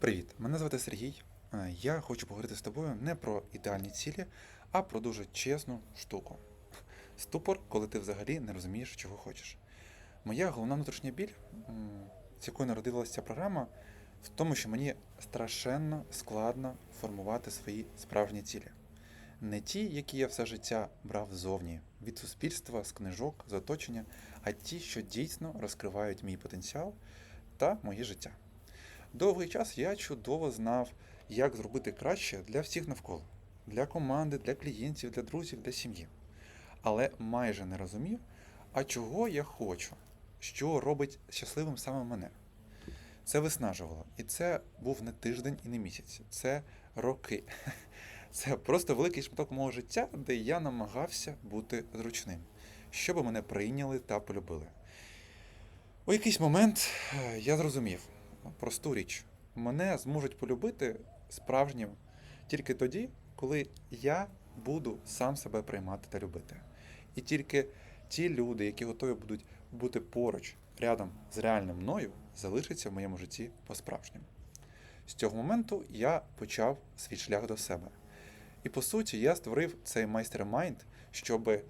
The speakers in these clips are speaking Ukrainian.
Привіт, мене звати Сергій. Е, Я хочу поговорити з тобою не про ідеальні цілі, а про дуже чесну штуку. Ступор, коли ти взагалі не розумієш, чого хочеш. Моя головна внутрішня біль, з якою народилася ця програма, в тому, що мені страшенно складно формувати свої справжні цілі. Не ті, які я все життя брав ззовні, від суспільства, з книжок, з оточення, а ті, що дійсно розкривають мій потенціал та моє життя. Довгий час я чудово знав, як зробити краще для всіх навколо, для команди, для клієнтів, для друзів, для сім'ї. Але майже не розумів, а чого я хочу, що робить щасливим саме мене. Це виснажувало. І це був не тиждень і не місяць, це роки. Це просто великий шматок мого життя, де я намагався бути зручним, щоб мене прийняли та полюбили. У якийсь момент е, я зрозумів просту річ. Мене зможуть полюбити справжнім тільки тоді, коли я буду сам себе приймати та любити. І тільки ті люди, які готові будуть бути поруч, рядом з реальним мною, залишаться в моєму житті по-справжньому. З цього моменту я почав свій шлях до себе. І по суті, я створив цей майстер-майнд, щоб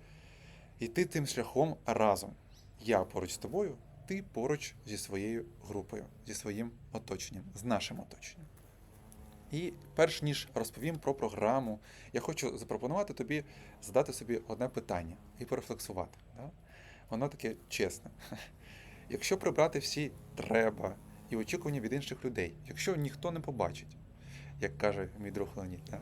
йти тим шляхом разом. Я поруч з тобою, ти поруч зі своєю групою, зі своїм оточенням, з нашим оточенням. І перш ніж розповім про програму, я хочу запропонувати тобі задати собі одне питання і порефлексувати. Да? Воно таке чесне. Якщо прибрати всі треба і очікування від інших людей, якщо ніхто не побачить, як каже мій друг Леонід, да?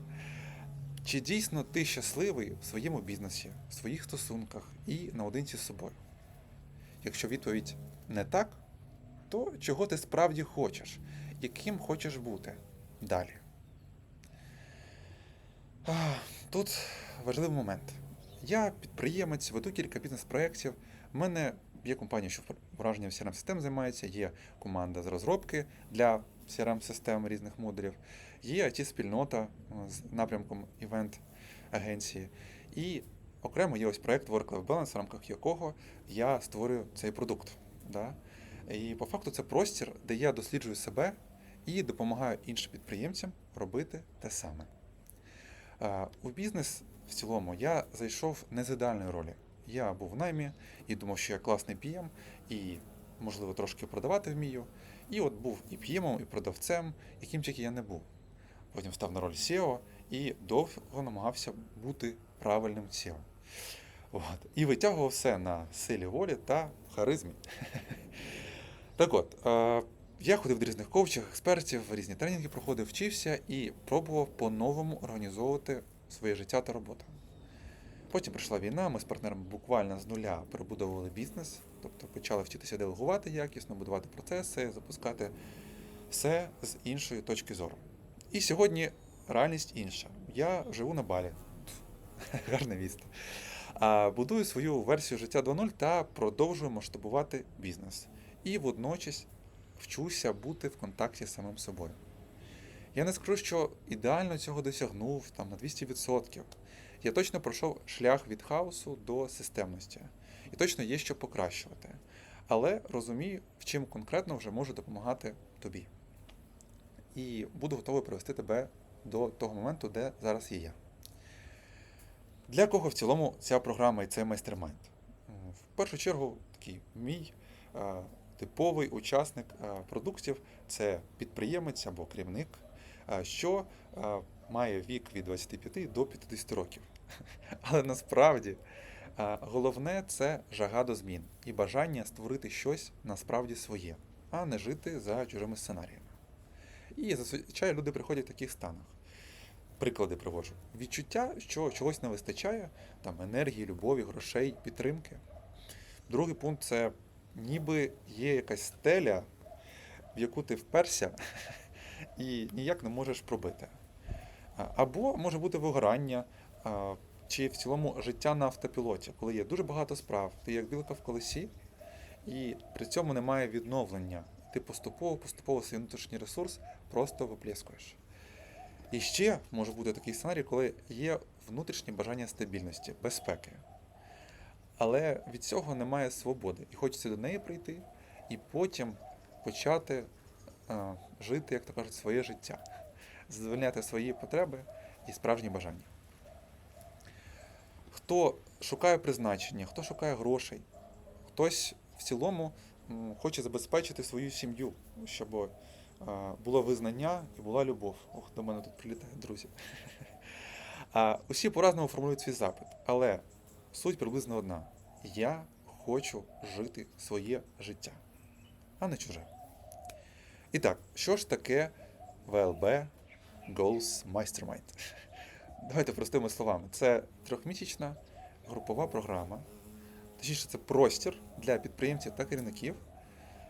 чи дійсно ти щасливий в своєму бізнесі, в своїх стосунках і наодинці з собою? Якщо відповідь не так, то чого ти справді хочеш, яким хочеш бути далі? Тут важливий момент. Я підприємець, веду кілька бізнес-проєктів. У мене є компанія, що враженням crm систем займається, є команда з розробки для crm систем різних модулів, є IT-спільнота е, з напрямком івент-агенції. І окремо є ось проєкт Work-Life Balance, в рамках якого я створюю цей продукт. Да? І по факту це простір, де я досліджую себе і допомагаю іншим підприємцям робити те саме. У бізнес в цілому я зайшов не з ідеальної ролі. Я був в наймі і думав, що я класний PM, і, можливо, трошки продавати вмію. І от був і PM, і продавцем, яким тільки я не був. Потім став на роль SEO і довго намагався бути правильним SEO. От. І витягував все на силі волі та харизмі. Так от, е, я ходив до різних коучів, експертів, різні тренінги проходив, вчився і пробував по-новому організовувати своє життя та роботу. Потім прийшла війна, ми з партнером буквально з нуля перебудовували бізнес, тобто почали вчитися делегувати якісно, будувати процеси, запускати все з іншої точки зору. І сьогодні реальність інша. Я живу на балі. Гарне місто. Будую свою версію життя 2.0 та продовжую масштабувати бізнес. І водночас вчуся бути в контакті з самим собою. Я не скажу, що ідеально цього досягнув там, на 200%. Я точно пройшов шлях від хаосу до системності. І точно є що покращувати. Але розумію, в чим конкретно вже можу допомагати тобі. І буду готовий привести тебе до того моменту, де зараз є я. Для кого в цілому ця програма і цей майстер-майнд? В першу чергу, такий мій е, типовий учасник е, продуктів це підприємець або керівник, е, що е, має вік від 25 до 50 років. Але насправді е, головне це жага до змін і бажання створити щось насправді своє, а не жити за чужими сценаріями. І зазвичай люди приходять в таких станах. Приклади приводжу. Відчуття, що чогось не вистачає, там енергії, любові, грошей, підтримки. Другий пункт це ніби є якась стеля, в яку ти вперся і ніяк не можеш пробити. Або може бути вигорання, чи в цілому життя на автопілоті, коли є дуже багато справ, ти як білка в колесі, і при цьому немає відновлення. Ти поступово, поступово свій внутрішній ресурс просто виплескуєш. І ще може бути такий сценарій, коли є внутрішнє бажання стабільності, безпеки. Але від цього немає свободи. І хочеться до неї прийти, і потім почати е, жити, як то кажуть, своє життя, задовольняти свої потреби і справжні бажання. Хто шукає призначення, хто шукає грошей, хтось в цілому хоче забезпечити свою сім'ю, щоб було визнання і була любов. Ох, до мене тут прилітають друзі. Усі по-разному формулюють свій запит, але суть приблизно одна: я хочу жити своє життя, а не чуже. І так, що ж таке VLB Goals Mastermind? Давайте простими словами. Це трьохмісячна групова програма, точніше, це простір для підприємців та керівників,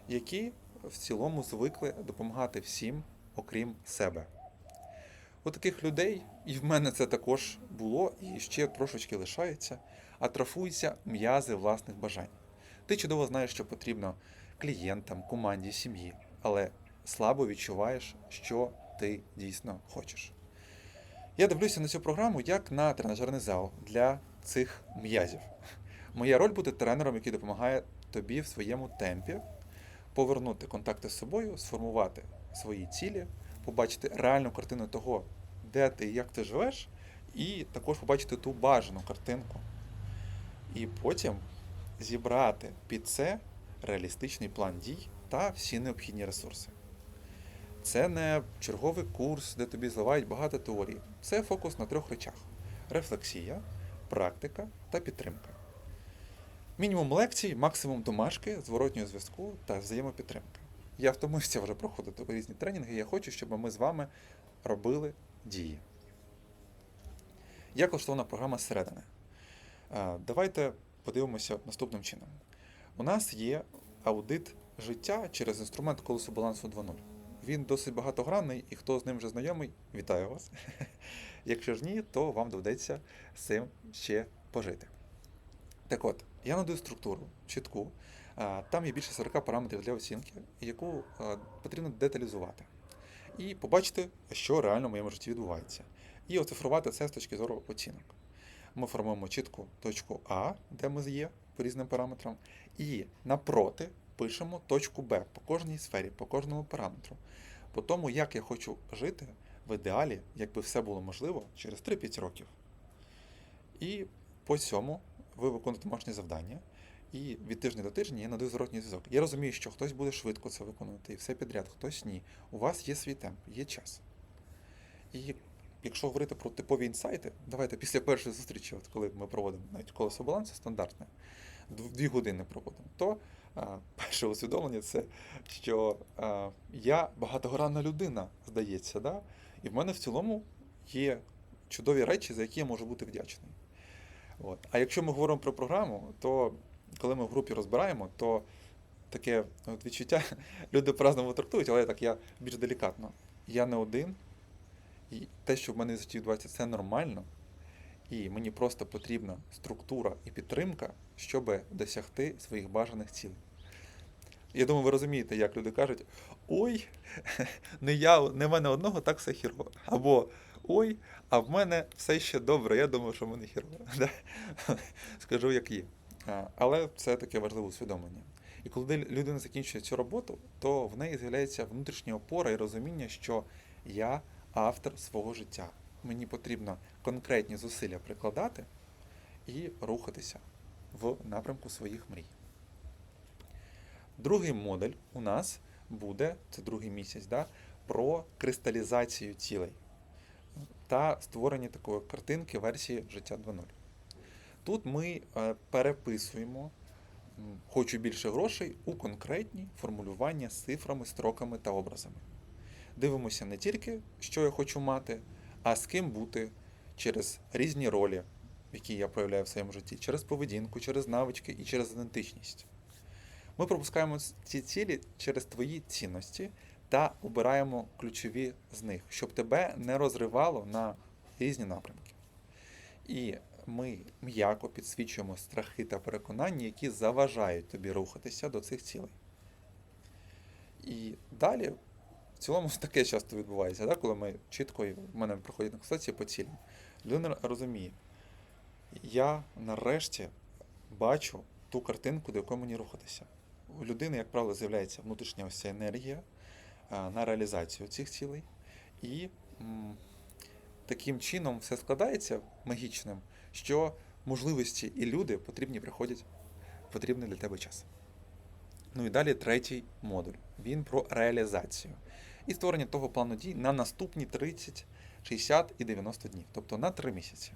які в цілому звикли допомагати всім, окрім себе. У таких людей, і в мене це також було, і ще трошечки лишається, атрофуються м'язи власних бажань. Ти чудово знаєш, що потрібно клієнтам, команді, сім'ї, але слабо відчуваєш, що ти дійсно хочеш. Я дивлюся на цю програму як на тренажерний зал для цих м'язів. Моя роль бути тренером, який допомагає тобі в своєму темпі повернути контакти з собою, сформувати свої цілі, побачити реальну картину того, де ти і як ти живеш, і також побачити ту бажану картинку. І потім зібрати під це реалістичний план дій та всі необхідні ресурси. Це не черговий курс, де тобі зливають багато теорій. Це фокус на трьох речах: рефлексія, практика та підтримка. Мінімум лекцій, максимум домашки, зворотнього зв'язку та взаємопідтримка. Я втомився вже проходити різні тренінги, я хочу, щоб ми з вами робили дії. Як влаштована програма зсередини? Е, Давайте подивимося наступним чином. У нас є аудит життя через інструмент колесо балансу 2.0. Він досить багатогранний, і хто з ним вже знайомий, вітаю вас. Якщо ж ні, то вам доведеться з цим ще пожити. Так от, я надаю структуру чітку. Там є більше 40 параметрів для оцінки, яку потрібно деталізувати. І побачити, що реально в моєму житті відбувається. І оцифрувати це з точки зору оцінок. Ми формуємо чітку точку А, де ми є по різним параметрам, і напроти пишемо точку Б по кожній сфері, по кожному параметру. По тому, як я хочу жити в ідеалі, якби все було можливо, через 3-5 років. І по цьому ви виконуєте домашнє завдання, і від тижня до тижня я надаю зворотній зв'язок. Я розумію, що хтось буде швидко це виконувати, і все підряд, хтось ні. У вас є свій темп, є час. І якщо говорити про типові інсайти, давайте після першої зустрічі, от коли ми проводимо навіть колесо балансу стандартне, дві години проводимо, то а, перше усвідомлення це, що а, я багатогранна людина, здається, да? і в мене в цілому є чудові речі, за які я можу бути вдячний. От. А якщо ми говоримо про програму, то коли ми в групі розбираємо, то таке от відчуття люди по-разному трактують, але так я більш делікатно. Я не один, і те, що в мене відбувається, це нормально. І мені просто потрібна структура і підтримка, щоб досягти своїх бажаних цілей. Я думаю, ви розумієте, як люди кажуть: ой, не я, не в мене одного, так все хірово. Або ой, а в мене все ще добре, я думаю, що в мене хірово. Скажу, як є. Але це таке важливе усвідомлення. І коли людина закінчує цю роботу, то в неї з'являється внутрішня опора і розуміння, що я автор свого життя. Мені потрібно конкретні зусилля прикладати і рухатися в напрямку своїх мрій. Другий модуль у нас буде, це другий місяць, да, про кристалізацію цілей та створення такої картинки версії життя 2.0. Тут ми е, переписуємо хочу більше грошей у конкретні формулювання з цифрами, строками та образами. Дивимося не тільки, що я хочу мати, а з ким бути через різні ролі, які я проявляю в своєму житті, через поведінку, через навички і через ідентичність. Ми пропускаємо ці цілі через твої цінності та обираємо ключові з них, щоб тебе не розривало на різні напрямки. І ми м'яко підсвічуємо страхи та переконання, які заважають тобі рухатися до цих цілей. І далі, в цілому, таке часто відбувається, да, коли ми чітко, в мене проходять на консультації по цілям. Людина розуміє, я нарешті бачу ту картинку, до якої мені рухатися. У людини, як правило, з'являється внутрішня ось ця енергія, на реалізацію цих цілей. І таким чином все складається магічним, що можливості і люди потрібні приходять в потрібний для тебе час. Ну і далі третій модуль. Він про реалізацію і створення того плану дій на наступні 30, 60 і 90 днів, тобто на 3 місяці.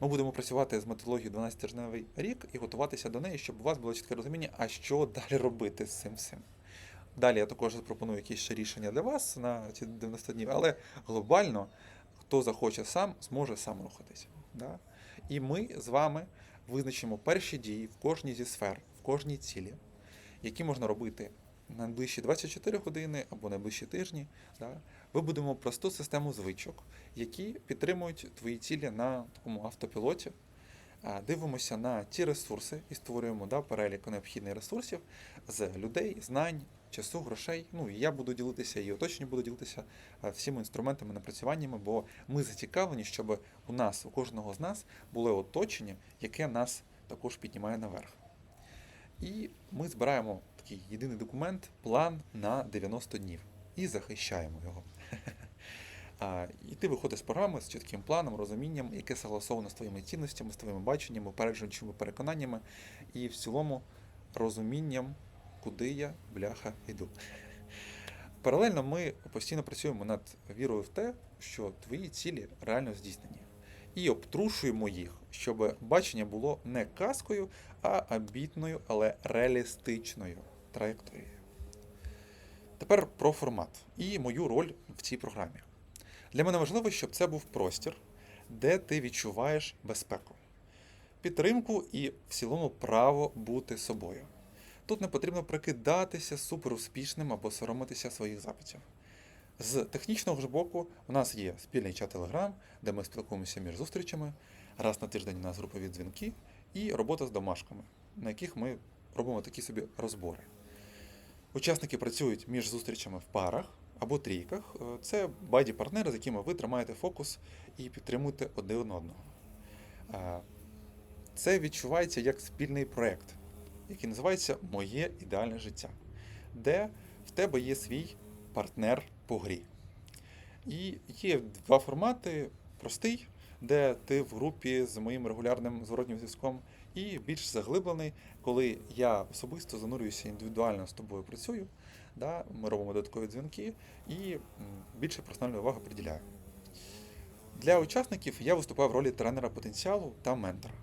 Ми будемо працювати з методологією 12-тижневий рік і готуватися до неї, щоб у вас було чітке розуміння, а що далі робити з цим всім. Далі я також запропоную якісь ще рішення для вас на ці 90 днів, але глобально, хто захоче сам, зможе сам рухатися. Да? І ми з вами визначимо перші дії в кожній зі сфер, в кожній цілі, які можна робити на найближчі 24 години або найближчі тижні. Да? Вибудемо просту систему звичок, які підтримують твої цілі на такому автопілоті. Дивимося на ті ресурси і створюємо да, перелік необхідних ресурсів з людей, знань, часу, грошей. Ну і я буду ділитися, і оточення буду ділитися а, всіма інструментами, напрацюваннями, бо ми зацікавлені, щоб у нас, у кожного з нас, було оточення, яке нас також піднімає наверх. І ми збираємо такий єдиний документ, план на 90 днів і захищаємо його. І ти виходиш з програми з чітким планом, розумінням, яке согласовано з твоїми цінностями, з твоїми баченнями, упередженими переконаннями і в цілому розумінням, куди я, бляха, йду. Паралельно ми постійно працюємо над вірою в те, що твої цілі реально здійснені. І обтрушуємо їх, щоб бачення було не казкою, а амбітною, але реалістичною траєкторією. Тепер про формат і мою роль в цій програмі. Для мене важливо, щоб це був простір, де ти відчуваєш безпеку, підтримку і в цілому право бути собою. Тут не потрібно прикидатися суперуспішним або соромитися своїх запитів. З технічного ж боку, у нас є спільний чат Telegram, де ми спілкуємося між зустрічами. Раз на тиждень у нас групові дзвінки і робота з домашками, на яких ми робимо такі собі розбори. Учасники працюють між зустрічами в парах або трійках. Е, Це байді-партнери, з якими ви тримаєте фокус і підтримуєте один одного. Е, Це відчувається як спільний проєкт, який називається Моє ідеальне життя, де в тебе є свій партнер по грі. І є два формати: простий, де ти в групі з моїм регулярним зворотнім зв'язком, і більш заглиблений, коли я особисто занурююся індивідуально з тобою працюю. Да, ми робимо додаткові дзвінки і більше персональної уваги приділяю. Для учасників я виступаю в ролі тренера потенціалу та ментора.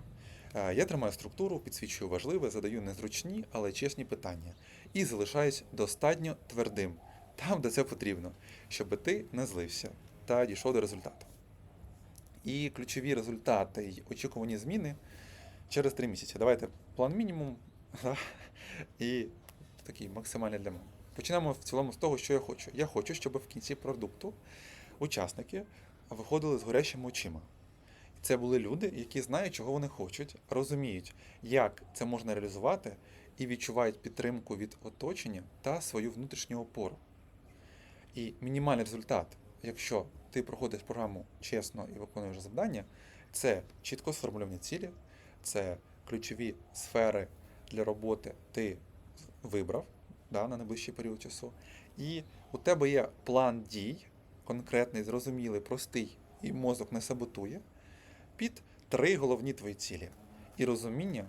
Я тримаю структуру, підсвічую важливе, задаю незручні, але чесні питання і залишаюсь достатньо твердим там, де це потрібно, щоб ти не злився та дійшов до результату. І ключові результати й очікувані зміни через три місяці. Давайте план мінімум і такий максимальний для мене. Почнемо в цілому з того, що я хочу. Я хочу, щоб в кінці продукту учасники виходили з горящими очима. Це були люди, які знають, чого вони хочуть, розуміють, як це можна реалізувати, і відчувають підтримку від оточення та свою внутрішню опору. І мінімальний результат, якщо ти проходиш програму чесно і виконуєш завдання, це чітко сформульовані цілі, це ключові сфери для роботи ти вибрав да, на найближчий період часу. І у тебе є план дій, конкретний, зрозумілий, простий, і мозок не саботує, під три головні твої цілі. І розуміння,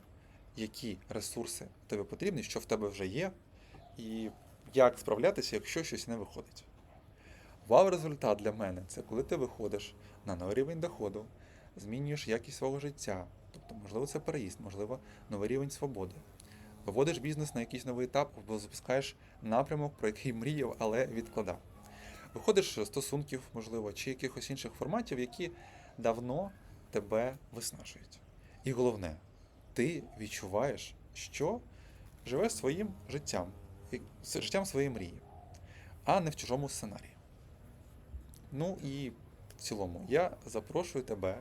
які ресурси тобі потрібні, що в тебе вже є, і як справлятися, якщо щось не виходить. Вау-результат для мене це коли ти виходиш на новий рівень доходу, змінюєш якість свого життя. Тобто, можливо, це переїзд, можливо, новий рівень свободи. Виводиш бізнес на якийсь новий етап або запускаєш напрямок, про який мріяв, але відкладав. Виходиш з стосунків, можливо, чи якихось інших форматів, які давно тебе виснажують. І головне, ти відчуваєш, що живеш своїм життям, життям своєї мрії, а не в чужому сценарії. Ну і в цілому, я запрошую тебе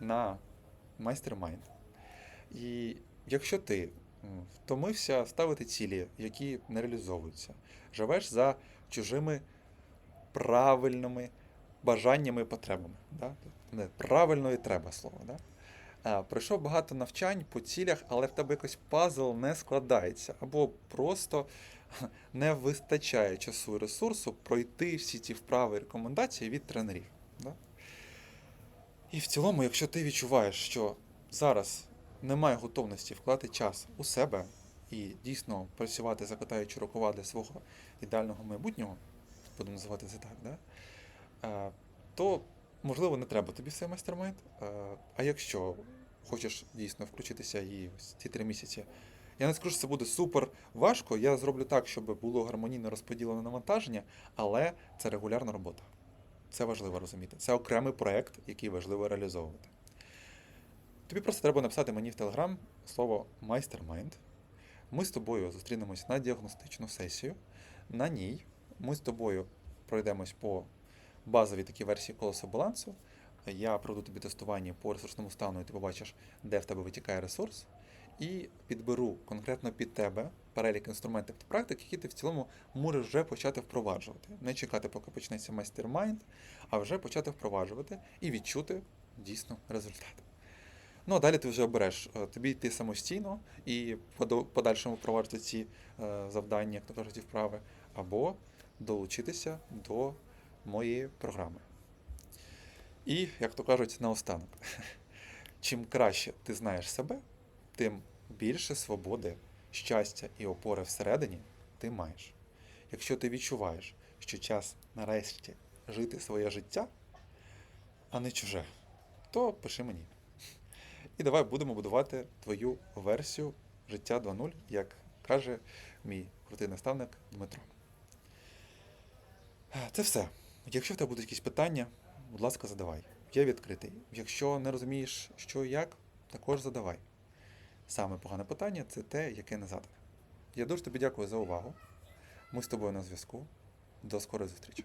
на майстер-майнд. І якщо ти втомився ставити цілі, які не реалізовуються, живеш за чужими правильними бажаннями і потребами. Да? Правильно і треба слово. Да? Пройшов багато навчань по цілях, але в тебе якось пазл не складається, або просто не вистачає часу і ресурсу пройти всі ці вправи і рекомендації від тренерів. Да? І в цілому, якщо ти відчуваєш, що зараз немає готовності вкладати час у себе і дійсно працювати, закатаючи рукава для свого ідеального майбутнього, будемо називати це так, да? То можливо не треба тобі в цей майстермайнд. А якщо хочеш дійсно включитися і ось ці три місяці. Я не скажу, що це буде супер важко. Я зроблю так, щоб було гармонійно розподілене навантаження, але це регулярна робота. Це важливо розуміти. Це окремий проект, який важливо реалізовувати. Тобі просто треба написати мені в Телеграм слово майстермайнд. Ми з тобою зустрінемось на діагностичну сесію. На ній ми з тобою пройдемось по базовій такій версії колесо балансу. Я проведу тобі тестування по ресурсному стану, і ти побачиш, де в тебе витікає ресурс. І підберу конкретно під тебе перелік інструментів та практик, які ти в цілому можеш вже почати впроваджувати. Не чекати, поки почнеться майстермайнд, а вже почати впроваджувати і відчути дійсно результат. Ну а далі ти вже обереш е, тобі йти самостійно і подальшому впроваджувати ці е, завдання, як то кажуть, вправи, або долучитися до моєї програми. І, як то кажуть, наостанок, чим краще ти знаєш себе, тим більше свободи, щастя і опори всередині ти маєш. Якщо ти відчуваєш, що час нарешті жити своє життя, а не чуже, то пиши мені. І давай будемо будувати твою версію життя 2.0, як каже мій крутий наставник Дмитро. Це все. Якщо в тебе будуть якісь питання, будь ласка, задавай. Я відкритий. Якщо не розумієш, що і як, також задавай. Саме погане питання це те, яке не задане. Я дуже тобі дякую за увагу. Ми з тобою на зв'язку. До скорої зустрічі.